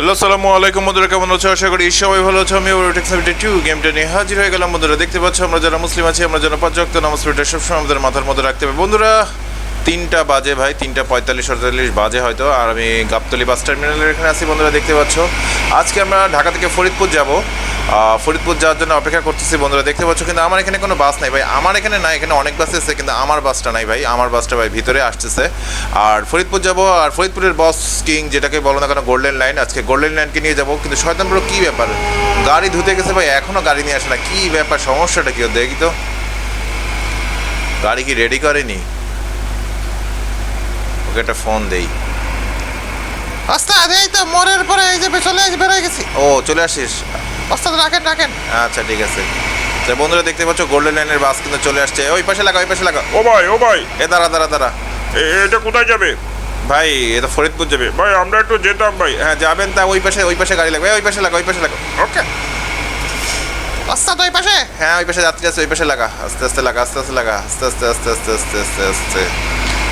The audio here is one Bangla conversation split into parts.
হ্যালো সালামু আলাইকুম বন্ধুরা, কেমন আছো? আশা করি সবাই ভালো আছো। আমি ওরটেক টেক্সিটি টু গেমটা নিয়ে হাজির হয়ে গেলাম। বন্ধুরা, দেখতে পাচ্ছ, আমরা যারা মুসলিম আছি, আমরা যেন পাঁচ ওয়াক্ত নামাজ সবসময় আমাদের মাথার মধ্যে রাখতে হবে। বন্ধুরা তিনটা বাজে ভাই, তিনটা পঁয়তাল্লিশ আটতাল্লিশ বাজে হয়তো, আর আমি গাবতলি বাস টার্মিনালের এখানে আছি বন্ধুরা, দেখতে পাচ্ছ। আজকে আমরা ঢাকা থেকে ফরিদপুর যাব। ফরিদপুর যাওয়ার জন্য অপেক্ষা করতেছি বন্ধুরা, দেখতে পাচ্ছ, কিন্তু আমার এখানে কোনো বাস নাই ভাই। আমার এখানে নাই এখানে অনেক বাস এসেছে, কিন্তু আমার বাসটা নাই ভাই। আমার বাসটা ভাই ভিতরে আসতেছে। আর ফরিদপুর যাব, আর ফরিদপুরের বস কিং, যেটাকে বলো না কেন গোল্ডেন লাইন আজকে গোল্ডেন লাইনকে নিয়ে যাব। কিন্তু শয়তানপুর, কী ব্যাপার? গাড়ি ধুতে গেছে ভাই এখনও গাড়ি নিয়ে আসে না। কী ব্যাপার, সমস্যাটা কি দেখি তো। গাড়ি কি রেডি করেনি? ওকে একটা ফোন দেই। ওস্তাদ এই তো মোড়ের পরে এই যে চলে এসে বেরোয় গেছি। ও চলে আসিস। ওস্তাদ রাখেন রাখেন। আচ্ছা ঠিক আছে। তো বন্ধুরা দেখতে পাচ্ছ গোল্ডেন লাইনের বাস কিন্তু চলে আসছে। ওই পাশে লাগা ওই পাশে লাগা। ও ভাই ও ভাই। এ দাঁড়া দাঁড়া দাঁড়া। এ- এটা কোথায় যাবে? ভাই এটা ফরিদপুর যাবে। ভাই আমরা একটু যেতাম ভাই। হ্যাঁ যাবেন তা ওই পাশে ওই পাশে গাড়ি লাগবে। ওই পাশে লাগা ওই পাশে লাগা। ওকে। ওস্তাদ ওই পাশে। হ্যাঁ ওই পাশে যাত্রী আছে ওই পাশে লাগা। আস্তে আস্তে লাগা আস্তে আস্তে লাগা। আস্তে আস্তে আস্তে আস্তে আস্তে আস্তে আস্তে।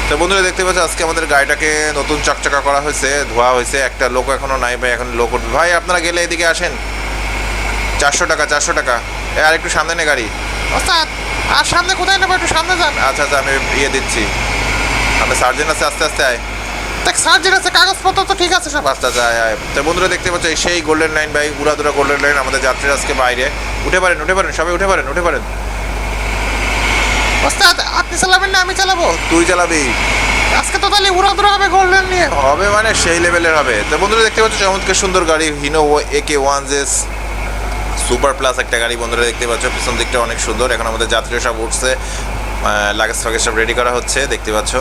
তো বন্ধুরা দেখতে পাচ্ছ আজকে আমাদের গাড়িটাকে নতুন চকচকা করা হয়েছে ধোয়া হয়েছে। একটা লোক এখনও নাই ভাই এখন লোক উঠবে। ভাই আপনারা গেলে এদিকে আসেন। চারশো টাকা চারশো টাকা। এ আর একটু সামনে নে গাড়ি। আর সামনে কোথায় নেব? একটু সামনে যান। আচ্ছা আচ্ছা আমি ইয়ে দিচ্ছি। আমি সার্জেন আছে আস্তে আস্তে আয়। দেখ সার্জেন আছে কাগজপত্র তো ঠিক আছে সব। আচ্ছা আচ্ছা আয় আয়। তো বন্ধুরা দেখতে পাচ্ছ সেই গোল্ডেন লাইন ভাই উড়াদুরা গোল্ডেন লাইন আমাদের যাত্রীরা আজকে বাইরে। উঠে পারেন উঠে পারেন সবাই উঠে পারেন উঠে পারেন। ওস্তাদ আপনি চালাবেন না আমি চালাবো। তুই চালাবি। আজকে তো তাহলে উড়াদুরা হবে গোল্ডেন নিয়ে। হবে মানে সেই লেভেলের হবে। তো বন্ধুরা দেখতে পাচ্ছ চমৎকার সুন্দর গাড়ি হিনো এ কে ওয়ান জেস সুপার প্লাস একটা গাড়ি বন্ধুরা দেখতে পাচ্ছ পিছন দিকটা অনেক সুন্দর। এখন আমাদের যাত্রীরা সব উঠছে লাগেজ ফাগেজ সব রেডি করা হচ্ছে দেখতে পাচ্ছ।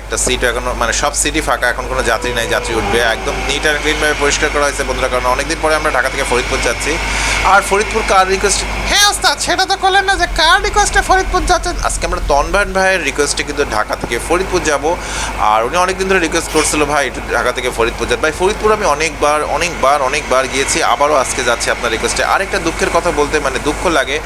একটা সিট এখনও মানে সব সিটই ফাঁকা এখন কোনো যাত্রী নাই যাত্রী উঠবে। একদম নিট অ্যান্ড ক্লিনভাবে পরিষ্কার করা হয়েছে বন্ধুরা কারণ অনেকদিন পরে আমরা ঢাকা থেকে ফরিদপুর যাচ্ছি। আর ফরিদপুর কার রিকোয়েস্ট হ্যাঁ ওস্তাদ, সেটা তো করলেন না যে কার রিকোয়েস্টে ফরিদপুর যাচ্ছেন? আজকে আমরা তনভান ভাইয়ের রিকোয়েস্টে কিন্তু ঢাকা থেকে ফরিদপুর যাব। আর উনি অনেকদিন ধরে রিকোয়েস্ট করছিল, ভাই, একটু ঢাকা থেকে ফরিদপুর যান। ভাই, ফরিদপুর আমি অনেকবার অনেকবার অনেকবার গিয়েছি, আবারও আজকে যাচ্ছি আপনার রিকোয়েস্টে আরেকটা দুঃখের কথা বলতে মানে দুঃখ লাগে,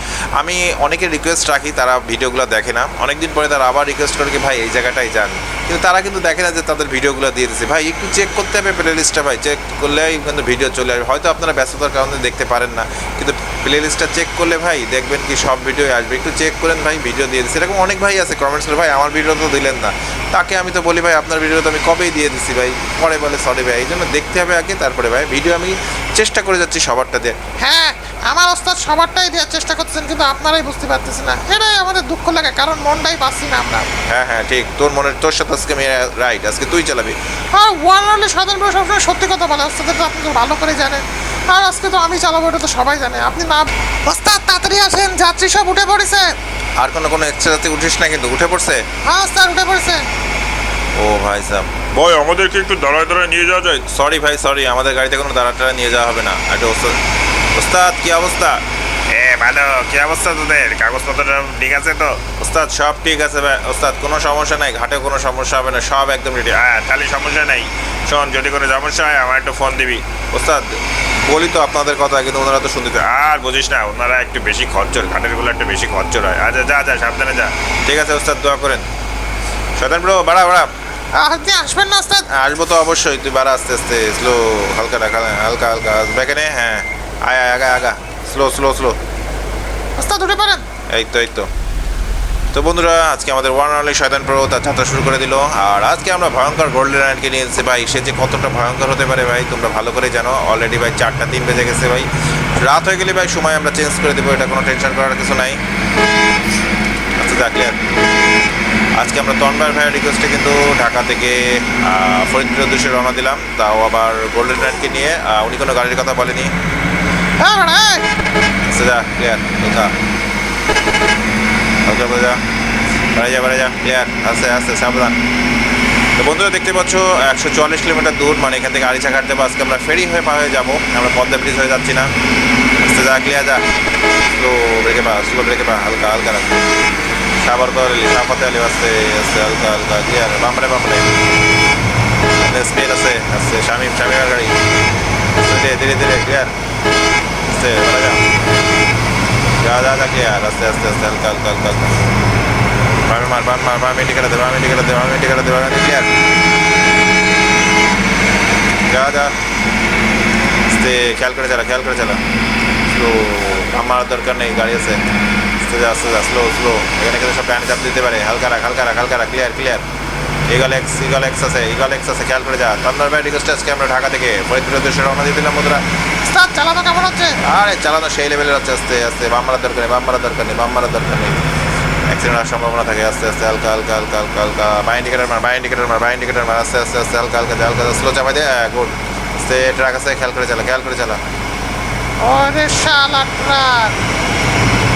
আমি অনেকের রিকোয়েস্ট রাখি, তারা ভিডিওগুলো দেখে না। অনেকদিন পরে তারা আবার রিকোয়েস্ট করে কি, ভাই, এই জায়গাটাই যান। কিন্তু তারা কিন্তু দেখে না যে তাদের ভিডিওগুলো দিয়ে দিচ্ছে ভাই, একটু চেক করতে হবে প্লে লিস্টটা ভাই। চেক করলেই কিন্তু ভিডিও চলে আসবে। হয়তো আপনারা ব্যস্ততার কারণে দেখতে পারেন না, কিন্তু প্লে লিস্টটা চেক করলে ভাই দেখবেন কি সব ভিডিও আসবে। একটু চেক করেন ভাই ভিডিও দিয়ে দিচ্ছি এরকম অনেক ভাই আছে কমেন্টস করে, ভাই, আমার ভিডিও তো দিলেন না। তাকে আমি তো বলি, ভাই, আপনার ভিডিও তো আমি কবেই দিয়ে দিছি ভাই? পরে বলে সরি ভাই। এই জন্য দেখতে হবে আগে, তারপরে ভাই ভিডিও আমি চেষ্টা করে যাচ্ছি সবারটা দিয়ে হ্যাঁ আমার ওস্তাদ সবারটাই দেওয়ার চেষ্টা করতেছেন কিন্তু আপনারাই বুঝতে পারতেছেন না। এটাই আমাদের দুঃখ লাগে কারণ মনটাই পাচ্ছি না আমরা। হ্যাঁ হ্যাঁ ঠিক। তোর মনের তোর সাথে আজকে আমি রাইট আজকে তুই চালাবি। আর ওয়ান অনলি সাধারণ মানুষ সবসময় সত্যি কথা বলে ওস্তাদের তো আপনি তো ভালো করে জানেন। আর আজকে তো আমি চালাবো এটা তো সবাই জানে। আপনি না ওস্তাদ তাড়াতাড়ি আসেন যাত্রী সব উঠে পড়েছে। আর কোনো কোনো এক্সট্রা যাতে উঠিস না কিন্তু উঠে পড়ছে? হ্যাঁ স্যার উঠে পড়েছে। ও ভাই সাহেব ভাই আমাদেরকে একটু দাঁড়ায় দাঁড়ায় নিয়ে যাওয়া যায়? সরি ভাই সরি আমাদের গাড়িতে কোনো দাঁড়া টাড়া নিয়ে যাওয়া হবে না। একটা ওস্তাদ ওস্তাদ কি অবস্থা এ ভালো কি অবস্থা তোদের কাগজপত্র ঠিক আছে তো ওস্তাদ সব ঠিক আছে ভাই ওস্তাদ কোনো সমস্যা নাই ঘাটে কোনো সমস্যা হবে না সব একদম রেডি হ্যাঁ তাহলে সমস্যা নাই শোন যদি কোনো সমস্যা হয় আমার একটু ফোন দিবি ওস্তাদ বলি তো আপনাদের কথা কিন্তু ওনারা তো শুনতে আর বুঝিস না ওনারা একটু বেশি খরচর ঘাটেরগুলো একটু বেশি খরচর হয় আচ্ছা যা যা সাবধানে যা ঠিক আছে ওস্তাদ দোয়া করেন শয়তান ব্রো বাড়া বাড়া আপনি আসবেন না ওস্তাদ আসব তো অবশ্যই তুই বাড়া আস্তে আস্তে স্লো হালকা রাখা হালকা হালকা ব্যাকে নে হ্যাঁ আয় আয় আগা আগা স্লো স্লো স্লো ওস্তাদ উঠে পড়েন এই তো এই তো। তো বন্ধুরা আজকে আমাদের ওয়ান অনলি শয়তান প্রো তার যাত্রা শুরু করে দিল। আর আজকে আমরা ভয়ঙ্কর গোল্ডেন রাইডকে নিয়ে এসেছি ভাই। সে যে কতটা ভয়ঙ্কর হতে পারে ভাই তোমরা ভালো করে জানো। অলরেডি ভাই চারটা তিন বেজে গেছে ভাই। রাত হয়ে গেলে ভাই সময় আমরা চেঞ্জ করে দেবো এটা কোনো টেনশন করার কিছু নাই। আচ্ছা যা ক্লিয়ার আজকে আমরা তনবার ভাইয়ের রিকোয়েস্টে কিন্তু ঢাকা থেকে ফরিদপুরের উদ্দেশ্যে রওনা দিলাম। তাও আবার গোল্ডেন রাইডকে নিয়ে উনি কোনো গাড়ির কথা বলেনি। ক্লিয়ার হালকা হালকা করে যা বাড়ে যা বাড়ে যা ক্লিয়ার আস্তে আস্তে সাবধান তো বন্ধুরা, দেখতে পাচ্ছ, একশো চুয়াল্লিশ কিলোমিটার দূর মানে এখান থেকে আরিচা ঘাট যাব আজকে আমরা ফেরি হয়ে পা হয়ে যাব। আমরা পদ্মা ব্রিজ হয়ে যাচ্ছি না। আস্তে যা ক্লিয়ার যা। স্লো ব্রেকে পা স্লো ব্রেকে পা, হালকা হালকা রাখ সাবার করে সাপাতে আলি আস্তে আস্তে, হালকা হালকা ক্লিয়ার বামরে বামরে স্পেল আছে আস্তে শামিম শামিমের গাড়ি। ধীরে ধীরে ধীরে ক্লিয়ার আস্তে বাড়া যা যা যা যা ক্লিয়ার আস্তে আস্তে আস্তে হালকা হালকা হালকা হালকা বামে মার বাম মার বামে টিকাটা দে বামে টিকাটা দে বামে টিকাটা দে বামে ক্লিয়ার যা যা আস্তে খেয়াল করে চালা খেয়াল করে চালা স্লো আমার দরকার নেই গাড়ি আছে আস্তে যা আস্তে যা স্লো স্লো এখানে কিন্তু সব প্যান্ট চাপ দিতে পারে হালকা রাখ হালকা রাখ হালকা রাখ clear clear eagle X eagle X আছে ইগল এক্স আছে খেয়াল করে যা তন্দ্র ভাই রিকোয়েস্ট আজকে আমরা ঢাকা থেকে ফরিদপুরের উদ্দেশ্যে রওনা দিয়ে দিলাম বন্ধুরা ওস্তাদ চালানো কেমন হচ্ছে? আরে চালানো সেই লেভেলের হচ্ছে আস্তে আস্তে বাম মারার দরকার নেই বাম মারার দরকার নেই বাম মারার দরকার নেই। অ্যাক্সিডেন্ট হওয়ার সম্ভাবনা থাকে আস্তে আস্তে হালকা হালকা হালকা হালকা হালকা। বাই ইন্ডিকেটার মার বাই ইন্ডিকেটার মার বাই ইন্ডিকেটার মার আস্তে আস্তে আস্তে হালকা হালকা হালকা স্লো চাপাই দে গুড আস্তে ট্রাক আছে খেয়াল করে চালা খেয়াল করে চালা। ওরে শালা ট্রাক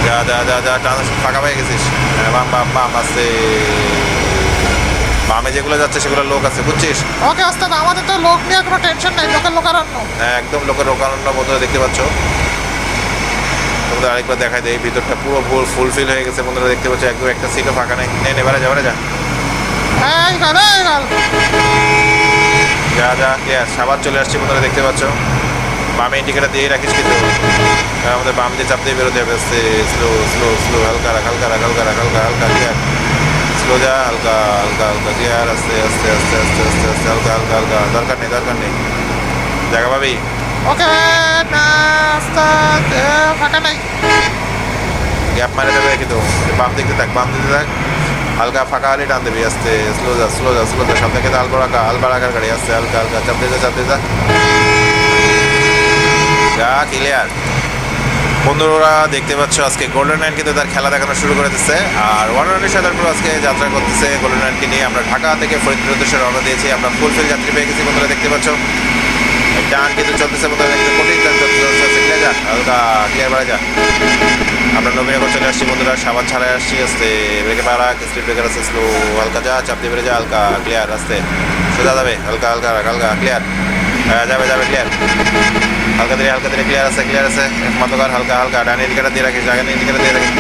যা যা যা যা টান ফাঁকা পেয়ে গেছিস। হ্যাঁ, বাম বাম বাম আস্তে। বামে যেগুলো যাচ্ছে সেগুলো লোক আছে বুঝছিস? ওকে ওস্তাদ আমাদের তো লোক নিয়ে কোনো টেনশন নেই লোকের লোকারণ্য। হ্যাঁ একদম লোকের রোকানন্য বন্ধুরা দেখতে পাচ্ছ? তোমাদের আরেকবার দেখাই দেয় ভিতরটা পুরো ফুল ফুলফিল হয়ে গেছে বন্ধুরা দেখতে পাচ্ছ? একদম একটা সিটও ফাঁকা নেই। নে নে বারে যা যা। যা যা ক্লিয়ার সাবার চলে আসছে বন্ধুরা দেখতে পাচ্ছ? বামে ইন্ডিকেটার দিয়ে রাখিস কিন্তু। আমাদের বাম দিয়ে চাপ দিয়ে বেরোতে হবে স্লো স্লো স্লো হালকা রাখ হালকা রাখ হালকা রাখ হালকা হালকা স্লো যা হালকা হালকা হালকা ক্লিয়ার আস্তে আস্তে আস্তে আস্তে আস্তে আস্তে হালকা হালকা হালকা দরকার নেই দরকার নেই। জায়গা পাবি? ওকে ফাঁকা নাই। গ্যাপ মারে দেবে কিন্তু বাম দিকে থাক বাম দিকে থাক। হালকা ফাঁকা হলে টান দেবি আস্তে স্লো যা স্লো যা স্লো যা। সামনে কিন্তু আলবা রাখা আলবা রাখার গাড়ি আস্তে হালকা হালকা চাপ দিয়ে যা চাপ দিয়ে যা ক্লিয়ার বন্ধুরা দেখতে পাচ্ছ আজকে গোল্ডেন নাইন কিন্তু তার খেলা দেখানো শুরু করে দিচ্ছে। আর ওয়ানারের সাথে তারপর আজকে যাত্রা করতেছে গোল্ডেন নাইনকে নিয়ে। আমরা ঢাকা থেকে ফরিদপুর উদ্দেশ্যে রওনা দিয়েছি। আমরা ফুলফিল যাত্রী পেয়ে গেছি বন্ধুরা, দেখতে পাচ্ছ। টান কিন্তু চলতেছে বন্ধুরা, দেখতে কঠিন টান চলতেছে ক্লিয়ার যা হালকা ক্লিয়ার বাড়া যা আমরা নবীনগর চলে আসছি বন্ধুরা, সাবান ছাড়াই আসছি, আসতে ব্রেকে পারা স্পিড ব্রেকার আছে স্লো হালকা যা, চাপ দিয়ে বেড়ে যা, হালকা ক্লিয়ার আস্তে সোজা যাবে, হালকা হালকা হালকা ক্লিয়ার হ্যাঁ যাবে যাবে ক্লিয়ার হালকা ধীরে হালকা ধীরে ক্লিয়ার আছে ক্লিয়ার আছে। মতকার হালকা হালকা ডান ইন্ডিকেটার দিয়ে রাখিস জায়গা ইন্ডিকেটার দিয়ে রাখিস।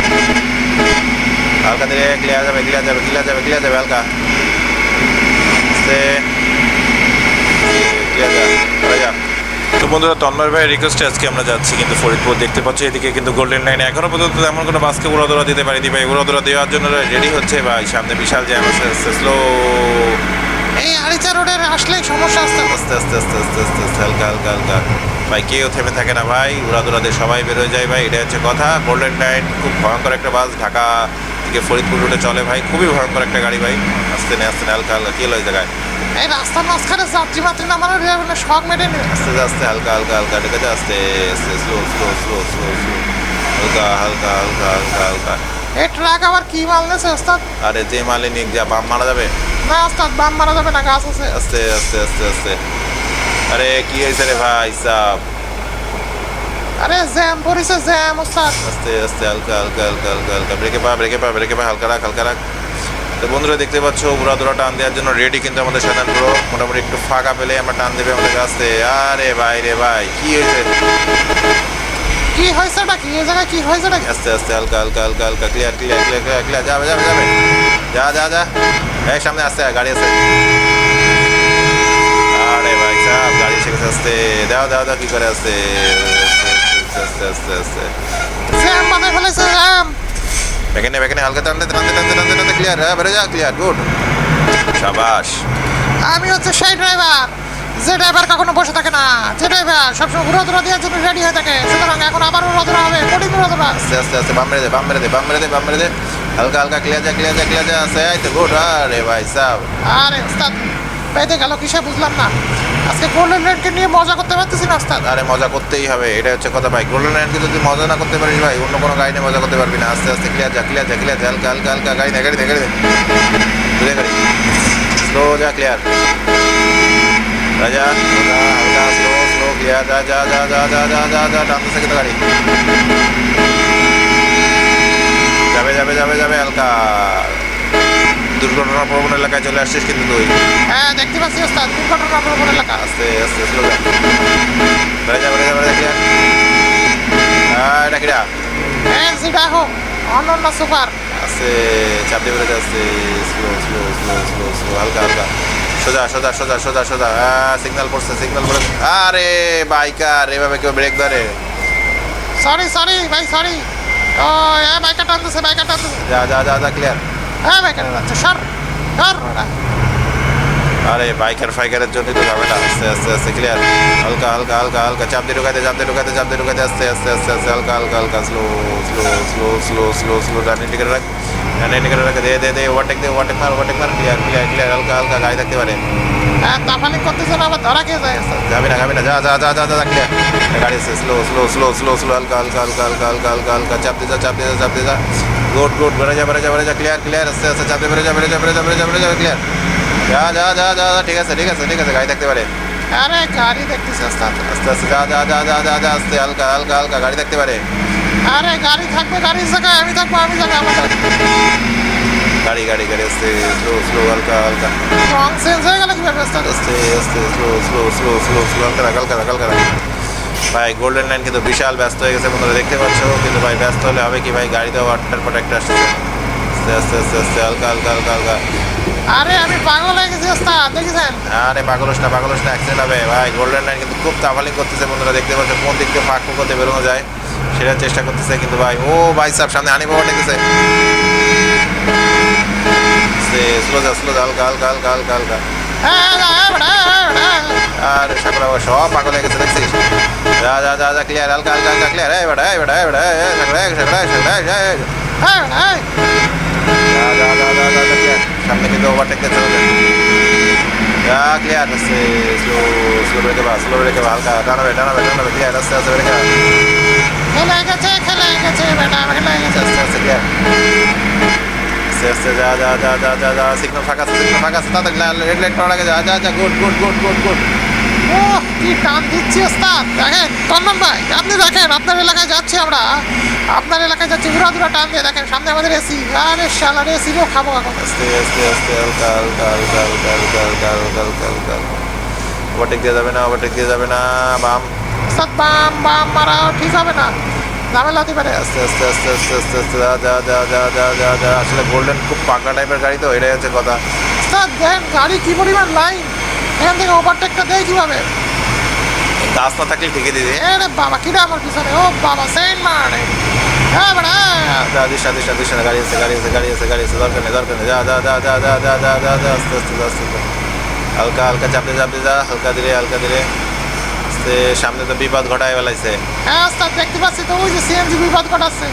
হালকা ধীরে ক্লিয়ার যাবে ক্লিয়ার যাবে ক্লিয়ার যাবে ক্লিয়ার যাবে হালকা। ক্লিয়ার যা যা। তো বন্ধুরা তন্ময় ভাই রিকোয়েস্টে আজকে আমরা যাচ্ছি কিন্তু ফরিদপুর দেখতে পাচ্ছি এদিকে কিন্তু গোল্ডেন লাইনে এখনও পর্যন্ত এমন কোনো বাসকে উড়াদোড়া দিতে পারিনি ভাই। উড়াদোড়া দেওয়ার জন্য রেডি হচ্ছে ভাই সামনে বিশাল জ্যাম আছে স্লো এই রোডের আসলেই সমস্যা আসতে আস্তে আস্তে আস্তে আস্তে আস্তে আস্তে হালকা হালকা হালকা। ভাই কেউ থেমে থাকে না ভাই। উড়াদোড়া দিয়ে সবাই বেরোয় যায় ভাই এটা হচ্ছে কথা। গোল্ডেন লাইন খুব ভয়ঙ্কর একটা বাস ঢাকা থেকে ফরিদপুর রুটে চলে ভাই। খুবই ভয়ঙ্কর একটা গাড়ি ভাই। আস্তে নে আস্তে হালকা হালকা কি ওই জায়গায়? এই রাস্তার মাঝখানে যাত্রী মাত্রী নামানোর এরকম শখ মেটে আস্তে আস্তে হালকা হালকা হালকা ঠিক আছে? আস্তে আস্তে slow slow slow slow slow হালকা হালকা হালকা হালকা হালকা। এই ট্রাক আবার কি মাল নেছে ওস্তাদ? আরে যে মালিনিক যা বাম মারা যাবে। না ওস্তাদ বাম মারা যাবে না গাছ আছে। আস্তে আস্তে আস্তে আস্তে। আরে কি হয়েছে রে ভাই সাহ আরে জ্যাম পড়েছে জ্যাম ওস্তাদ। আস্তে আস্তে হালকা হালকা হালকা হালকা হালকা। ব্রেকে পা ব্রেকে পা ব্রেকে পা হালকা রাখ হালকা রাখ। তো বন্ধুরা দেখতে পাচ্ছ উড়া দুরা টান দেওয়ার জন্য রেডি কিন্তু আমাদের সাধারণ পুরো মোটামুটি একটু ফাঁকা পেলে আমরা টান দেবে আমাদের কাছে আরে ভাই রে ভাই কি হয়েছে? কি হয়েছে এটা কি? এই জায়গায় কি হয়েছে এটা আস্তে আস্তে হালকা হালকা হালকা হালকা clear clear clear clear clear যাবে যাবে যাবে। যা যা যা। এক সামনে আসতে গাড়ি আছে। আরে ভাই সাহেব গাড়ি এসে গেছে আসতে দাও দাও দাও কি করে আসতে আসতে আসতে আস্তে। জ্যাম বানাই ফেলেছে জ্যাম এখানে বেকেনে হালকা টানতে টানতে টানতে টানতে টানতে ক্লিয়ার হ্যাঁ বেড়ে যা ক্লিয়ার গুড সাবাস। আমি হচ্ছে সেই ড্রাইভার যে ড্রাইভার কখনো বসে থাকে না। যে ড্রাইভার সবসময় উড়াদুরা দেওয়ার জন্য রেডি হয়ে থাকে। সুতরাং এখন আবার উড়াদুরা হবে কঠিন উড়াদুরা আস্তে আস্তে আস্তে বাম মেরে দে বাম মেরে দে বাম মেরে দে বাম মেরে দে। হালকা হালকা ক্লিয়ার যা ক্লিয়ার যা ক্লিয়ার যা আছে এই তো গুড আরে ভাই সাহেব আরে ওস্তাদ পেতে গেল কিসে বুঝলাম না। আজকে গোল্ডেন রেডকে নিয়ে মজা করতে পারতেছি না ওস্তাদ। আরে মজা করতেই হবে এটা হচ্ছে কথা ভাই। গোল্ডেন লাইনকে যদি মজা না করতে পারিস ভাই অন্য কোনো গাড়ি নিয়ে মজা করতে পারবি না। আস্তে আস্তে ক্লিয়ার যা ক্লিয়ার যা ক্লিয়ার যা হালকা হালকা হালকা গাড়ি দে গাড়ি দে গাড়ি দে দূরে গাড়ি। স্লো যা ক্লিয়ার রাজা হালকা হালকা স্লো স্লো ক্লিয়ার যা যা যা যা যা যা যা যা টানতেছে কিন্তু গাড়ি যাবে যাবে যাবে যাবে হালকা দুর্ঘটনা প্রবণ এলাকায় চলে আসছিস কিন্তু তুই হ্যাঁ দেখতে পাচ্ছি ওস্তাদ দুর্ঘটনা প্রবণ এলাকা আস্তে আস্তে স্লো যা বেড়ে যা বেড়ে যা বেড়ে যা হ্যাঁ এটা কিরা হ্যাঁ যেটা হোক অনন্য সুপার আস্তে চাপ দিয়ে বেড়ে যাচ্ছে slow slow slow slow slow হালকা হালকা সোজা সোজা সোজা সোজা সোজা। হ্যাঁ সিগন্যাল পড়ছে সিগনাল পড়ছে আরে বাইকার এভাবে কেউ ব্রেক ধরে। সরি সরি ভাই সরি ও হ্যাঁ বাইকার টানতেছে বাইকার টানতেছে যা যা যা যা ক্লিয়ার হ্যাঁ বাইকার টানছে সর সর। আরে বাইকার ফাইকারের জন্য তো যাবে না আস্তে আস্তে আস্তে ক্লিয়ার হালকা হালকা হালকা হালকা চাপ দিয়ে ঢুকাতে চাপ দিয়ে ঢুকাতে চাপ দিয়ে ঢুকাতে আস্তে আস্তে আস্তে আস্তে হালকা হালকা হালকা slow slow slow slow slow slow ডান ইন্ডিকেটার রাখ ডান ইন্ডিকেটার রাখ দে দে দে ওভারটেক দে ওভারটেক মার ওভারটেক মার ক্লিয়ার ক্লিয়ার ক্লিয়ার হালকা হালকা গাড়ি থাকতে পারে হ্যাঁ তাফানি করতেছেন আবার ধরা খেয়ে যায় ওস্তাদ যাবি না যাবি না যা যা যা যা যা ক্লিয়ার গাড়ি আছে slow slow slow slow slow হালকা হালকা হালকা হালকা হালকা হালকা হালকা চাপ দিয়ে যা চাপ দিয়ে যা চাপ দিয়ে যা গুড গুড বেড়ে যা বেড়ে যা বেড়ে যা ক্লিয়ার ক্লিয়ার আস্তে আস্তে চাপ দিয়ে বেড়ে যা বেড়ে যা বেড়ে যা বেড়ে যা বেড়ে যা ক্লিয়ার যা যা যা যা যা ঠিক আছে ঠিক আছে ঠিক আছে গাড়ি থাকতে পারে। আরে গাড়ি দেখতেছি ওস্তাদ আস্তে। আস্তে যা যা যা যা যা যা আস্তে হালকা হালকা হালকা গাড়ি থাকতে পারে। আরে গাড়ি থাকবে গাড়ির জায়গায় আমি থাকব আমি জানি আমার গাড়ি গাড়ি গাড়ি আস্তে স্লো স্লো হালকা হালকা। রং হয়ে গেল কীভাবে ওস্তাদ আস্তে? আস্তে slow slow slow slow slow হালকা রাখ হালকা রাখ হালকা রাখ। ভাই গোল্ডেন লাইন কিন্তু বিশাল ব্যস্ত হয়ে গেছে বন্ধুরা দেখতে পাচ্ছ? কিন্তু ভাই ব্যস্ত হলে হবে কি ভাই? গাড়িতেও আটটার পর একটা আসছে। আস্তে আস্তে আস্তে আস্তে হালকা হালকা হালকা হালকা। আরে আমি পাগল হয়ে গেছি ওস্তাদ দেখেছেন আরে পাগলস না অ্যাক্সিডেন্ট হবে ভাই গোল্ডেন লাইন কিন্তু খুব তাফালিং করতেছে বন্ধুরা দেখতে পাচ্ছ কোন দিক দিয়ে ফাঁক করতে বেরোনো যায় সেটা চেষ্টা করতেছে কিন্তু ভাই ও ভাই সাহেব সামনে হানি বাবা ডেকেছে স্লো যা স্লো যা হালকা হালকা হালকা হালকা হালকা হ্যাঁ, হ্যাঁ, হ্যাঁ, হ্যাঁ, হ্যাঁ। আর সাকরা বাবা সব পাগল হয়ে গেছে দেখছিস যা যা যা যা ক্লিয়ার হালকা হালকা হালকা ক্লিয়ার এই বেটা এই বেটা এই এই সাকরা সাকরা সাকরা এই, এই, এই। হ্যাঁ, হ্যাঁ। যা যা যা যা যা যা ক্লিয়ার সামনে কিন্তু ওভারটেক দিতে হবে যা ক্লিয়ার আস্তে স্লো স্লো ব্রেকে বা স্লো ব্রেকে বা হালকা টানাবে টানাবে টানাবে ক্লিয়ার আস্তে আস্তে ব্রেকে খেলে গেছে খেলে গেছে বেটা খেলে গেছে আস্তে আস্তে ক্লিয়ার আস্তে আস্তে যা যা যা যা যা যা সিগন্যাল ফাঁকা আছে সিগন্যাল ফাঁকা আছে তাড়াতাড়ি রেড লাইট পাওয়ার আগে যা যা যা good good good good good ও কি টান দিচ্ছি ওস্তাদ? দেখেন তন্মন ভাই আপনি দেখেন আপনার এলাকায় যাচ্ছি আমরা। আপনার এলাকায় যাচ্ছি ঘুরা ঘুরা টান দিয়ে দেখেন সামনে আমাদের এসি আরে শালার এসিও খাব এখন। আস্তে আস্তে আস্তে হালকা হালকা হালকা হালকা হালকা হালকা হালকা হালকা হালকা। ওভারটেক দেওয়া যাবে না ওভারটেক দেওয়া যাবে না বাম। ওস্তাদ বাম বাম মারা ঠিক হবে না। ঝামেলা হতে পারে। আস্তে আস্তে আস্তে আস্তে আস্তে আস্তে যা যা যা যা যা যা যা। আসলে গোল্ডেন খুব পাকড়া টাইপের গাড়ি তো এটাই হচ্ছে কথা। ওস্তাদ দেখেন গাড়ি কি পরিমাণ লাইন এখান থেকে ওভারটেকটা দেয় কীভাবে না থাকলে ঠিকই দিদি এরে বাবা কিরা আমার পিছনে ও বাবা সেন মারে হ্যাঁ গাড়ি আছে গাড়ি আছে গাড়ি আছে গাড়ি আছে দরকার নেই দরকার নেই যা যা যা যা যা যা যা যা যা আস্তে আস্তে আস্তে আস্তে হালকা হালকা চাপতে চাপতে যা হালকা হালকা আস্তে সামনে তো বিপদ ঘটায় বেলাইছে হ্যাঁ ওস্তাদ দেখতে পাচ্ছি তো ওই যে সিএনজি বিপদ ঘটাচ্ছে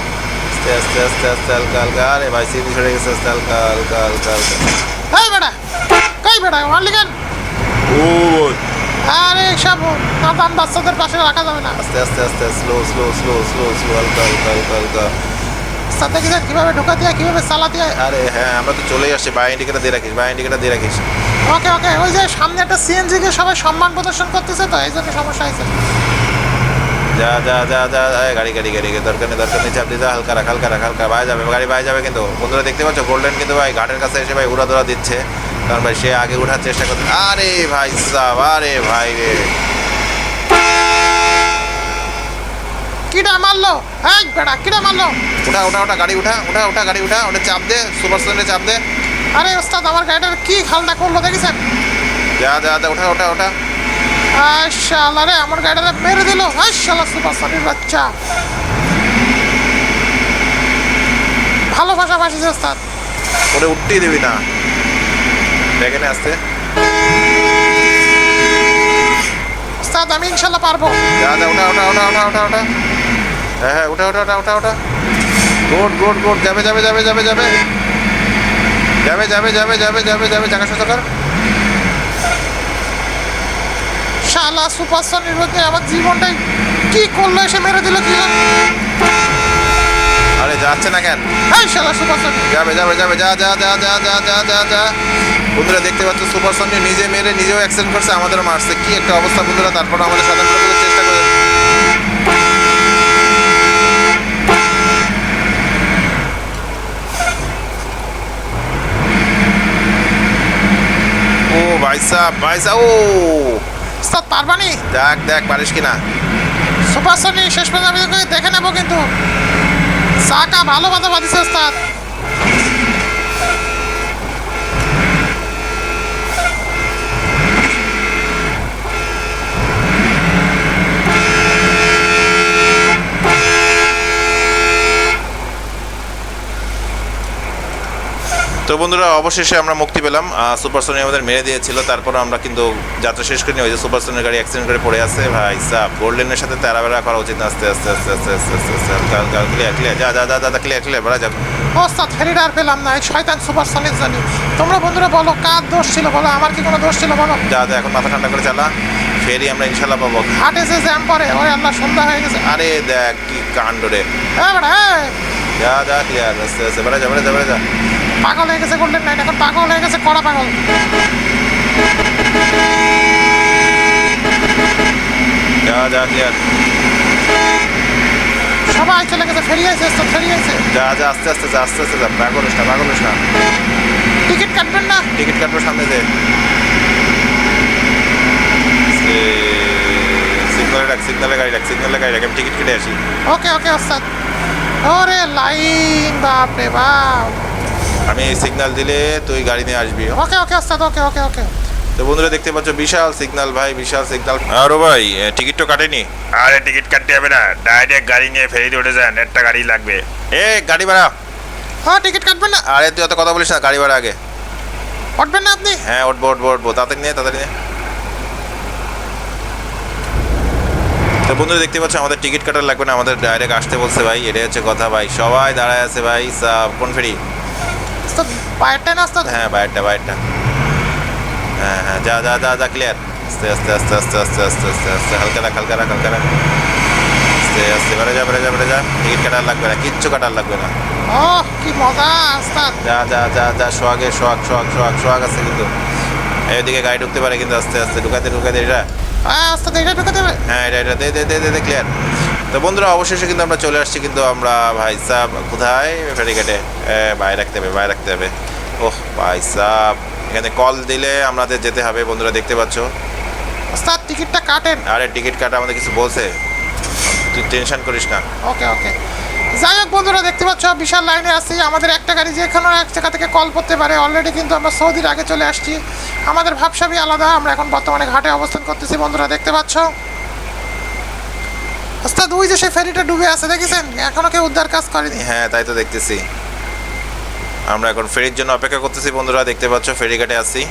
আস্তে আস্তে আস্তে আস্তে হালকা হালকা আরে ভাই সরে গেছে আস্তে হালকা হালকা হালকা হালকা কই বেটা মালিকেন আরে সব বাচ্চাদের পাশে রাখা যাবে না। আস্তে আস্তে আস্তে slow slow slow slow slow হালকা হালকা হালকা কীভাবে ঢোকা দিয়ে কীভাবে আরে হ্যাঁ আমরা তো চলেই আসছি বাই ইন্ডিকেটার দিয়ে রাখিস বাই ইন্ডিকেটার দিয়ে রাখিস। ওকে ওকে ওই যে সামনে একটা সিএনজি কে সবাই সম্মান প্রদর্শন করতেছে তো এই জন্য সমস্যা হয়েছে। যা যা যা যা গাড়ি গাড়ি গাড়ি দরকার নেই দরকার নেই যা হালকা রাখ হালকা রাখ হালকা ভাই যাবে গাড়ি ভাই যাবে কিন্তু বন্ধুরা দেখতে পাচ্ছ গোল্ডেন কিন্তু ভাই ঘাটের কাছে এসে ভাই উড়া দৌড়া দিচ্ছে। কারণ ভাই সে আগে ওঠার চেষ্টা করছে আরে ভাই সাহ আরে ভাই রে। কিটা মারলো? এই বেটা কিটা মারলো? উঠা উঠা উঠা গাড়ি উঠা উঠা উঠা গাড়ি উঠা ওটা চাপ দে সুপার স্টোনে চাপ দে। আরে ওস্তাদ আমার গাড়িটার কি খালটা করল দেখেছেন? যা যা যা উঠা উঠা উঠা। শালা রে আমার গাড়িটা মেরে দিল। আই শালা সুপার বাচ্চা। ভালো ভাষা ভাষিছে ওস্তাদ। ওরে উঠতেই দিবি না। দেখে আসতে ওস্তাদ আমি ইনশাল্লাহ পারব যা যা উঠা উঠা উঠা উঠা উঠা উঠা হ্যাঁ হ্যাঁ উঠা উঠা উঠা উঠা উঠা গুড গুড গুড যাবে যাবে যাবে যাবে যাবে যাবে যাবে যাবে যাবে যাবে যাবে জায়গা সুতো কর শালা সুপার সানির মধ্যে আমার জীবনটাই কি করল এসে মেরে দিল কি আরে যাচ্ছে না কেন এই শালা সুপার সানি যাবে যাবে যাবে যা যা যা যা যা যা যা যা বন্ধুরা দেখতে পাচ্ছ সুপার সন্নি নিজে মেরে নিজেও অ্যাক্সিডেন্ট করছে আমাদেরও মারছে। কি একটা অবস্থা বন্ধুরা তারপর আমাদের সাধারণ চেষ্টা করে। ও ভাই সাহ ভাই সাহ ও। ওস্তাদ পারবানি? দেখ দেখ পারিস কিনা? সুপার সানি শেষ পর্যন্ত দেখে নেব কিন্তু। চাকা ভালো মতো বাঁধিছে ওস্তাদ তো বন্ধুরা অবশেষে আমরা মুক্তি পেলাম। সুপার সোনি আমাদের মেরে দিয়েছিল তারপর আমরা কিন্তু যাত্রা শেষ করিনি। ওই যে সুপার সোনির গাড়ি অ্যাক্সিডেন্ট করে পড়ে আছে ভাই সাপ গোল্ডেনের সাথে তেরা বেড়া করা উচিত না আস্তে আস্তে আস্তে আস্তে আস্তে আস্তে আস্তে। হালকা হালকা ক্লিয়ার ক্লিয়ার যা যা যা যা ক্লিয়ার ক্লিয়ার বেড়া যা ওস্তাদ ফেরিটা আর পেলাম না এই শয়তান সুপার সনিক জানি। তোমরা বন্ধুরা বলো কার দোষ ছিল বলো? আমার কি কোনো দোষ ছিল বলো? যা যা এখন মাথা ঠান্ডা করে চালা। ফেরি আমরা ইনশাল্লাহ পাবো। হাটে যে জ্যাম পরে ওই আল্লাহ সন্ধ্যা হয়ে গেছে। আরে দেখ কি কাণ্ড রে। হ্যাঁ যা যা ক্লিয়ার আস্তে আস্তে বেড়া যা বেড়া যা বেড়া যা। পাগল হয়ে গেছে গোল্ডেন নাইট এখন পাগল হয়ে গেছে কড়া পাগল। যা যা ক্লিয়ার সবাই চলে গেছে ফেরি আছে তো ফেরি আছে যা যা আস্তে আস্তে যা আস্তে আস্তে যা পাগলিস না পাগলিস না। টিকিট কাটবেন না। টিকিট কাটবো সামনে দে সিগনালে ডাক সিগনালে গাড়ি ডাক সিগনালে গাড়ি ডাক আমি টিকিট কেটে আসি। ওকে ওকে ওস্তাদ। ওরে লাইন বাপ রে বাপ। আমি সিগনাল দিলে তুই গাড়ি নিয়ে আসবি। ওকে ওকে ওস্তাদ ওকে ওকে ওকে তো বন্ধুরা দেখতে পাচ্ছ বিশাল সিগনাল ভাই বিশাল সিগন্যাল আরও ভাই টিকিট তো কাটেনি। আরে টিকিট কাটতে হবে না। ডাইরেক্ট গাড়ি নিয়ে ফেরিতে উঠে যান একটা গাড়ি লাগবে। এ গাড়ি ভাড়া। হ্যাঁ টিকিট কাটবেন না। আরে তুই অত কথা বলিস না গাড়ি ভাড়া আগে। উঠবেন না আপনি? হ্যাঁ উঠবো উঠবো উঠবো। তাড়াতাড়ি নিয়ে তাড়াতাড়ি নিয়ে। তো বন্ধুরা দেখতে পাচ্ছ আমাদের টিকিট কাটার লাগবে না আমাদের ডাইরেক্ট আসতে বলছে ভাই এটাই হচ্ছে কথা ভাই। সবাই দাঁড়ায় আছে ভাই সাব কোন ফেরি? ওস্তাদ বাইরটা না ওস্তাদ হ্যাঁ বাইরটা বাইরটা হ্যাঁ হ্যাঁ যা যা যা যা ক্লিয়ার আস্তে আস্তে আস্তে আস্তে আস্তে আস্তে আস্তে আস্তে হালকা রাখ হালকা রাখ হালকা রাখ। আস্তে আস্তে বেড়ে যা বেড়ে যা বেড়ে যা। টিকিট কাটার লাগবে না কিচ্ছু কাটার লাগবে না। ও কি মজা ওস্তাদ যা যা যা যা সোয়াগে সোয়াগ সোয়াগ সোয়াগ সোয়াগ আছে কিন্তু। এদিকে গাড়ি ঢুকতে পারে কিন্তু আস্তে আস্তে ঢুকাতে ঢুকাতে এটা। ওস্তাদ এটা ঢুকে দেবে হ্যাঁ এটা এটা দে দে দে দে দে ক্লিয়ার তো বন্ধুরা অবশেষে কিন্তু আমরা চলে আসছি কিন্তু আমরা ভাই সাহ কোথায়? ফেরিঘাটে বাইরে রাখতে হবে বাইরে রাখতে হবে। ওহ ভাই সাহ এখানে কল দিলে আমাদের যেতে হবে বন্ধুরা দেখতে পাচ্ছ। ওস্তাদ টিকিটটা কাটেন। আরে টিকিট কাটা আমাদের কিছু বলছে। তুই টেনশন করিস না। ওকে ওকে। যাই হোক বন্ধুরা দেখতে পাচ্ছ বিশাল লাইনে আছি। আমাদের একটা গাড়ি যে এক জায়গা থেকে কল করতে পারে। অলরেডি কিন্তু আমরা সৌদির আগে চলে আসছি। আমাদের ভাবসাবি আলাদা আমরা এখন বর্তমানে ঘাটে অবস্থান করতেছি বন্ধুরা দেখতে পাচ্ছ। ওস্তাদ ওই যে সেই ফেরিটা ডুবে আছে দেখেছেন? এখনও কেউ উদ্ধার কাজ করেনি। হ্যাঁ তাই তো দেখতেছি। আমরা এখন ফেরির জন্য অপেক্ষা করতেছি বন্ধুরা দেখতে পাচ্ছ ফেরিঘাটে আছি।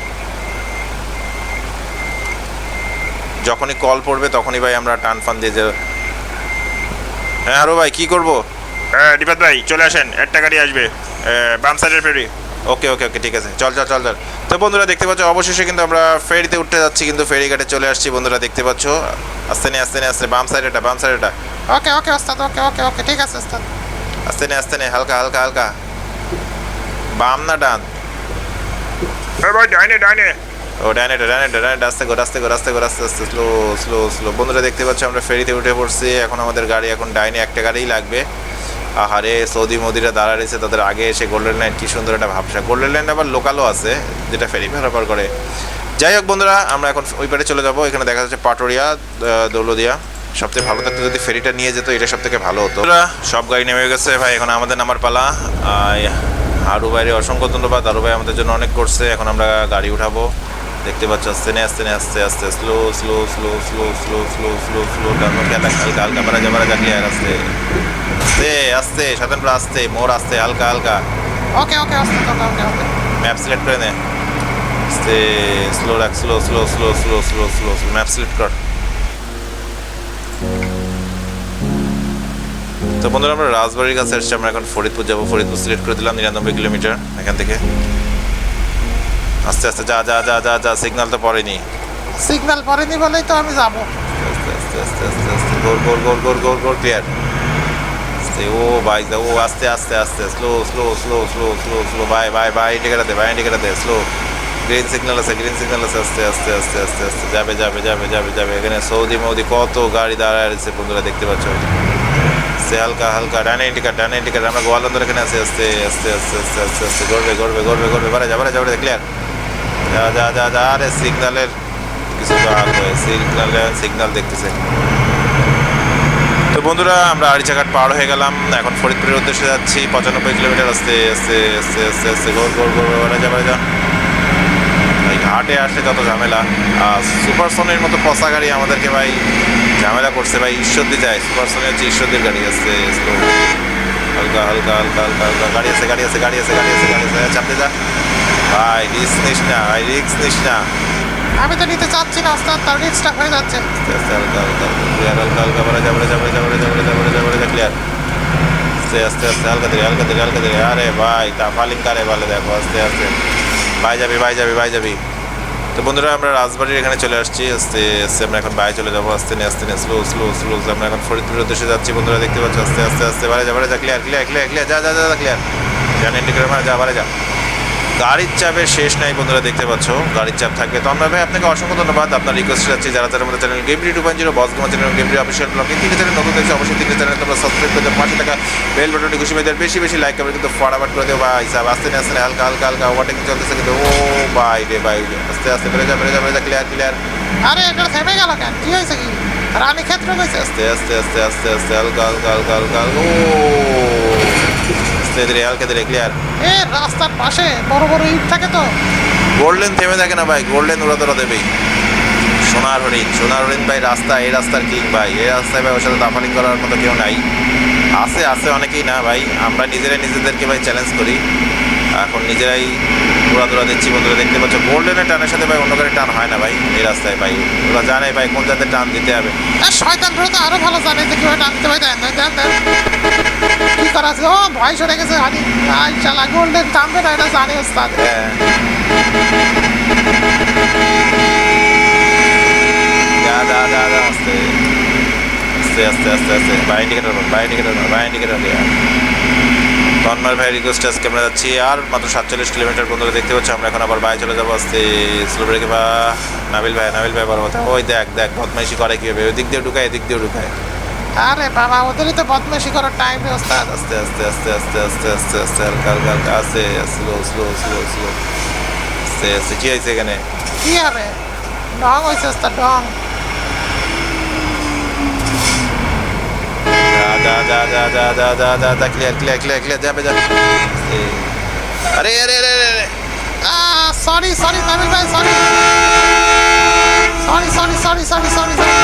যখনই কল পড়বে তখনই ভাই আমরা টান ফান দিয়ে যে হ্যাঁ আরও ভাই কি করব? হ্যাঁ রিপাত ভাই চলে আসেন একটা গাড়ি আসবে বাম সাইডের ফেরি। ওকে ওকে ওকে ঠিক আছে চল চল চল চল। তো বন্ধুরা দেখতে পাচ্ছ অবশেষে কিন্তু আমরা ফেরিতে উঠতে যাচ্ছি কিন্তু ফেরিঘাটে চলে আসছি বন্ধুরা দেখতে পাচ্ছ। আস্তে নে আস্তে নে আস্তে বাম সাইডেটা বাম সাইডেটা ওকে ওকে ওস্তাদ ওকে ওকে ওকে ঠিক আছে ওস্তাদ। আস্তে নে আস্তে নে হালকা হালকা হালকা। বাম না ডান? এ ভাই ডাইনে ডাইনে। ও ডাইনে ডাইনে ডানে আস্তে করে আস্তে করে আস্তে করে আস্তে আস্তে স্লো স্লো স্লো বন্ধুরা দেখতে পাচ্ছ আমরা ফেরিতে উঠে পড়ছি এখন আমাদের গাড়ি এখন ডাইনে একটা গাড়িই লাগবে। আহারে সৌদি মোদিরা দাঁড়া রয়েছে তাদের আগে এসে গোল্ডেন লাইন কি সুন্দর একটা ভাবসা। গোল্ডেন লাইন আবার লোকালও আছে, যেটা ফেরি ব্যবহার করে। যাই হোক বন্ধুরা, আমরা এখন ওই পারে চলে যাব। এখানে দেখা যাচ্ছে পাটোরিয়া দৌলদিয়া সবথেকে ভালো থাকতো যদি ফেরিটা নিয়ে যেত, এটা সব থেকে ভালো হতো। সব গাড়ি নেমে গেছে। ভাই, এখন আমাদের নামার পালা। হারু বাইরে অসংখ্য ধন্যবাদ। হারু ভাই আমাদের জন্য অনেক করছে। এখন আমরা গাড়ি উঠাবো। দেখতে পাচ্ছ আস্তে নে আস্তে আস্তে আস্তে slow slow slow slow slow slow slow slow হালকা হালকা হালকা বারা যা বারা যা ক্লিয়ার আস্তে আস্তে আস্তে স্বাধীনপুর আস্তে মোর আস্তে হালকা হালকা ওকে ওকে ওস্তাদ ওকে ওকে ওকে ম্যাপ সিলেক্ট করে নে আস্তে স্লো রাখ slow slow slow slow slow slow slow map select কর তো বন্ধুরা আমরা রাজবাড়ির কাছে এসেছি আমরা এখন ফরিদপুর যাব ফরিদপুর সিলেক্ট করে দিলাম নিরানব্বই কিলোমিটার এখান থেকে আস্তে আস্তে যা যা যা যা যা সিগন্যাল তো পড়েনি সিগন্যাল পড়েনি বলেই তো আমি যাব আস্তে আস্তে আস্তে আস্তে আস্তে গোল গোল গোল গোল গোল গোল ক্লিয়ার আস্তে ও ভাই ও আস্তে আস্তে আস্তে slow slow slow slow slow slow by বাই বাই টিকাটাতে বাই টিকাটাতে স্লো গ্রিন সিগন্যাল আছে গ্রিন সিগন্যাল আছে আস্তে আস্তে আস্তে আস্তে আস্তে যাবে যাবে যাবে যাবে যাবে এখানে সৌদি মৌদি কত গাড়ি দাঁড়ায় রয়েছে বন্ধুরা দেখতে পাচ্ছ আস্তে হালকা হালকা ডানে টিকাট ডানে টিকাট আমরা গোয়ালন্দর এখানে আছি আস্তে আস্তে আস্তে আস্তে আস্তে আস্তে গড়বে গড়বে গড়বে গড়বে বারে যাবে যাবে ক্লিয়ার যা যা যা যা, আরে সিগন্যালের কিছু সিগন্যালে, সিগন্যাল দেখতেছে। তো বন্ধুরা, আমরা আড়িচাঘাট পার হয়ে গেলাম। এখন ফরিদপুরের উদ্দেশ্যে যাচ্ছি। পঁচানব্বই কিলোমিটার, আস্তে আস্তে আস্তে আস্তে আস্তে, গোল গোল গোল গোল যা যা ভাই ঘাটে আসলে যত ঝামেলা। আর সুপার সোনের মতো পচা গাড়ি আমাদেরকে ভাই ঝামেলা করছে। ভাই, ঈশ্বরদি যায়। সুপার সোনের হচ্ছে ঈশ্বরদের গাড়ি। স্লো হালকা হালকা হালকা হালকা হালকা। গাড়ি আছে গাড়ি আছে গাড়ি আছে গাড়ি আছে গাড়ি আছে। চাপতে যা। ভাই রিক্স নিস না ভাই রিক্স নিস না আমি তো নিতে চাচ্ছি না ওস্তাদ তার রিক্সটা হয়ে যাচ্ছে আস্তে আস্তে হালকা হালকা ক্লিয়ার হালকা হালকা যাবলে যাবলে যাবলে যাবলে ক্লিয়ার আস্তে আস্তে আস্তে হালকা ধীরে হালকা ধীরে হালকা ধীরে আরে ভাই তা ফালিং কারে বলে দেখো আস্তে আস্তে ভাই যাবি ভাই যাবি ভাই যাবি তো বন্ধুরা আমরা রাজবাড়ির এখানে চলে আসছি আস্তে আস্তে আমরা এখন বাইরে চলে যাব আস্তে আস্তে নিয়ে স্লো স্লো স্লো আমরা এখন ফরিদপুরের উদ্দেশ্যে যাচ্ছি বন্ধুরা দেখতে পাচ্ছ আস্তে আস্তে আস্তে বাড়ে যা বাড়ে যা ক্লিয়ার ক্লিয়ার ক্লিয়ার ক্লিয়ার যা যা যা ক্লিয়ার জান ইন্ডিকেটার মারা যা বাড়ে যা গাড়ির চাপের শেষ নাই বন্ধুরা দেখতে পাচ্ছ গাড়ির চাপ থাকবে। তো আমরা ভাই আপনাকে অসংখ্য ধন্যবাদ। আপনার রিকোয়েস্ট যাচ্ছি যারা যারা আমাদের channel গেমরি two point zero boss gamer channel গেমরি official ব্লগে তিনটে চ্যানেল নতুন দেখছি অবশ্যই তিনটে চ্যানেল তোমরা সাবস্ক্রাইব করে দেবো। পাশে থাকা বেল বাটনটি খুশি মেয়েদের বেশি বেশি লাইক করবে কিন্তু ফটাফট করে দেবো। ভাই সাহেব আস্তে আসতে হালকা হালকা হালকা ওভারটেকিং চলতেছে কিন্তু ও ভাই রে ভাই আস্তে আস্তে বেড়ে যা বেড়ে যা বেড়ে যা ক্লিয়ার ক্লিয়ার আরে এটা থেমে গেল কেন? কি হয়েছে কি? রানী ক্ষেত্র হয়েছে আস্তে আস্তে আস্তে আস্তে আস্তে হালকা হালকা হালকা হালকা ও। আস্তে ধীরে হালকা ধীরে ক্লিয়ার এ রাস্তার পাশে বড় বড় ইট থাকে তো। গোল্ডেন থেমে থাকে না ভাই গোল্ডেন উড়া তোরা দেবেই। সোনার হরিণ সোনার হরিণ ভাই রাস্তা এই রাস্তার কিং ভাই। এই রাস্তায় ভাই ওর সাথে দাফারিং করার মতো কেউ নাই। আছে আছে অনেকেই না ভাই। আমরা নিজেরাই নিজেদেরকে ভাই চ্যালেঞ্জ করি। এখন নিজেরাই দৌড়া দিচ্ছি বন্ধুরা দেখতে পাচ্ছ গোল্ডেনের টানের সাথে ভাই অন্য গাড়ি টান হয় না ভাই এই রাস্তায় ভাই। ওরা জানে ভাই কোন জাতে টান দিতে হবে। শয়তানগুলো তো আরও ভালো জানে যে কীভাবে টানতে ভাই দেন দেন দেন কি করা আছে ও ভয় সরে গেছে হানি। আই চালা গোল্ডেন টানবে না এটা জানে ওস্তাদ। হ্যাঁ। যা যা যা যা আস্তে। আস্তে আস্তে আস্তে আস্তে। বাই ইন্ডিকেটার বাই ইন্ডিকেটার বাই ইন্ডিকেটার তন্ময় ভাই রিকোয়েস্ট আজকে আমরা যাচ্ছি আর মাত্র সাতচল্লিশ কিলোমিটার বন্ধুরা দেখতে পাচ্ছি। আমরা এখন আবার বাইরে চলে যাব। আস্তে স্লো ব্রেকে বা নাবিল ভাই নাবিল ভাই বড় কথা। ওই দেখ দেখ বদমাইশি করে কীভাবে? ওই দিক দিয়ে ঢুকায় এদিক দিয়ে ঢুকায়। আরে বাবা ওদেরই তো বদমাইশি করার টাইম ওস্তাদ। আস্তে আস্তে আস্তে আস্তে আস্তে আস্তে আস্তে হালকা হালকা হালকা। আস্তে স্লো স্লো স্লো স্লো আস্তে আস্তে কী হয়েছে এখানে? কি হবে? ডং হয়েছে ওস্তাদ ডং যা যা যা যা যা যা যা যা ক্লিয়ার ক্লিয়ার ক্লিয়ার ক্লিয়ার যাবে যা এই। আরে আরে আরে আরে। সরি সরি নাবিল ভাই sorry sorry sorry sorry sorry sorry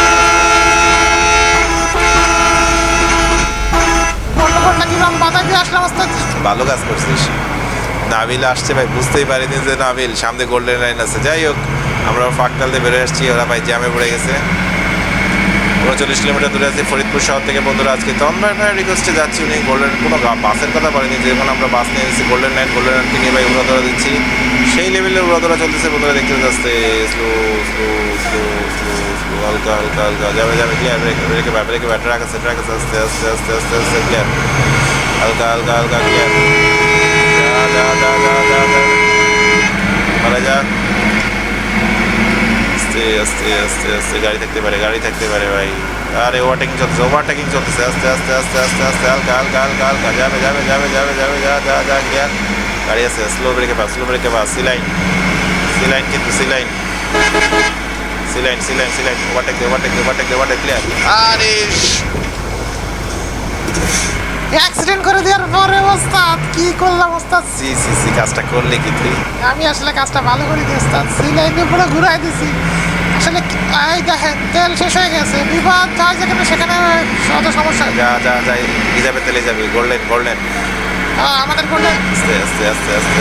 ভালো কাজ করছিস। নাবিল আসছে ভাই, বুঝতেই পারিনি যে নাবিল, সামনে গোল্ডেন লাইন আছে। যাই হোক, আমরা ফাঁকতাল দিয়ে বেরোয় আসছি, ওরা ভাই জ্যামে পড়ে গেছে। উনচল্লিশ কিলোমিটার দূরে আছে ফরিদপুর শহর থেকে। বন্ধুরা, আজকে তন্ময় ভাইয়ের রিকোয়েস্টে যাচ্ছি। উনি গোল্ডেন কোনো বাসের কথা বলেনি যখন আমরা বাস নিয়ে এসেছি গোল্ডেন লাইন গোল্ডেন লাইনকে নিয়ে ভাই উড়াধরা দিচ্ছি। সেই লেভেলের উড়াধরা চলতেছে, বন্ধুরা, দেখতে যাচ্ছে। Slow slow slow slow slow হালকা হালকা হালকা, যাবে যাবে ক্লিয়ার ব্রেক ব্রেকে ব্রেকে ট্রাক আছে ট্রাক আছে, আস্তে আস্তে আস্তে আস্তে আস্তে ক্লিয়ার হালকা হালকা হালকা ক্লিয়ার যা যা যা যা যা যা। যা। আস্তে আস্তে আস্তে আস্তে গাড়ি থাকতে পারে গাড়ি থাকতে পারে ভাই। আরে ওভারটেকিং চলতেছে ওভারটেকিং চলতেছে আস্তে আস্তে আস্তে আস্তে আস্তে হালকা হালকা হালকা হালকা যাবে যাবে যাবে যাবে যাবে যা যা যা ক্লিয়ার গাড়ি আছে স্লো ব্রেকে পাস স্লো ব্রেকে পাস সিলাইন সিলাইন কিন্তু সিলাইন সিলাইন সিলাইন সিলাইন ওভারটেক দে ওভারটেক দে ওভারটেক দে ওভারটেক ক্লিয়ার আরে অ্যাক্সিডেন্ট করে দেওয়ার পরে ওস্তাদ কি করলাম ওস্তাদ? সি সি সি কাজটা করলে কি তুই? আমি আসলে কাজটা ভালো করে দিই ওস্তাদ। সি লাইনে পুরো ঘুরাই দিছি। আসলে এই দেখেন তেল শেষ হয়ে গেছে বিপদ যায় যেখানে সেখানে শত সমস্যা যা যা যা ই যাবে তেলে যাবে গোল্ডেন গোল্ডেন আমাদের করলে আস্তে আস্তে আস্তে আস্তে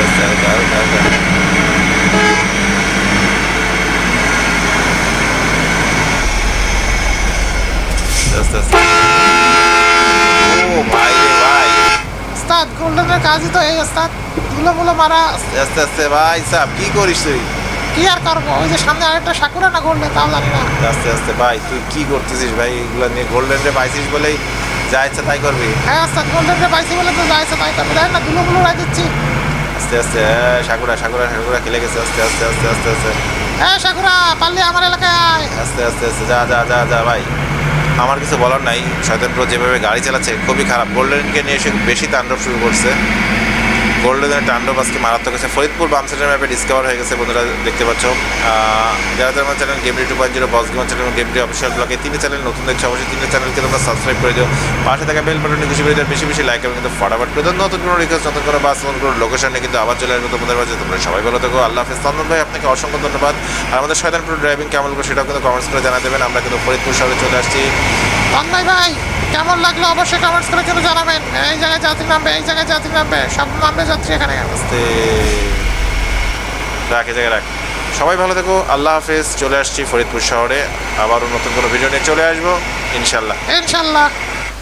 আস্তে ও ভাই রে ভাই ওস্তাদ গোল্ডেনের কাজই তো এই ওস্তাদ ধুলো মুলো মারা আস্তে আস্তে আস্তে ভাই সাহ কি করিস তুই কি আর করব? ওই যে সামনে আরেকটা সাকুরা না গোল্ডেন তাও জানি না। আস্তে আস্তে ভাই তুই কি করতেছিস ভাই? এগুলো নিয়ে গোল্ডেন রে পাইছিস বলেই যা ইচ্ছা তাই করবি। হ্যাঁ ওস্তাদ গোল্ডেনটা পাইছি বলে তো যাইছে তাই করবে। দেখেন না ধুলো মুলো রাই দিচ্ছি। আস্তে আস্তে হ্যাঁ সাকুরা সাকুরা সাকুরা খেলে গেছে। আস্তে আস্তে আস্তে আস্তে আস্তে। হ্যাঁ সাকুরা পারলে আমার এলাকায় আয়। আস্তে আস্তে আস্তে যা যা যা যা ভাই। আমার কিছু বলার নাই। শয়তান প্রো যেভাবে গাড়ি চালাচ্ছে খুবই খারাপ। গোল্ডেনকে নিয়ে এসে বেশি তাণ্ডব শুরু করছে। গোল্ডেনের তাণ্ডব আজকে মারাত্মক হয়েছে। ফরিদপুর বামসেটের ম্যাপে ডিসকভার হয়ে গেছে, বন্ধুরা দেখতে পাচ্ছ। যারা যারা channel গেমরি two point zero boss gamer channel গেমরি official ব্লগে তিনটে চ্যানেল নতুন দেখছ, অবশ্যই তিনটে চ্যানেলকে তোমরা সাবস্ক্রাইব করে দিও। পাশে থাকা বেল বাটনে করে দিও বেশি বেশি লাইক এবং কিন্তু ফটাফট করে দিও। নতুন কোনো রিকোয়েস্ট নতুন কোনো বাস নতুন কোনো লোকেশনে কিন্তু আবার চলে আসবে তোমাদের মাঝে। তোমরা সবাই ভালো থাকো, আল্লাহ হাফেজ। তন্দন ভাই, আপনাকে অসংখ্য ধন্যবাদ। আর আমাদের শয়তানপুর ড্রাইভিং কেমন করে সেটাও কিন্তু কমেন্টস করে জানা দেবেন। আমরা কিন্তু ফরিদপুর শহরে চলে আসছি। তন্ময় ভাই কেমন লাগল অবশ্যই কমেন্টস করে কিন্তু জানাবেন। এই জায়গায় যাত্রী নামবে এই জায়গায় যাত্রী নামবে সব নামবে যাত্রী এখানে। আসতে রাখ এই জায়গায় রাখ। সবাই ভালো থেকো আল্লাহ হাফেজ। চলে আসছি ফরিদপুর শহরে। আবারও নতুন কোনো ভিডিও নিয়ে চলে আসব ইনশাল্লাহ। ইনশাল্লাহ।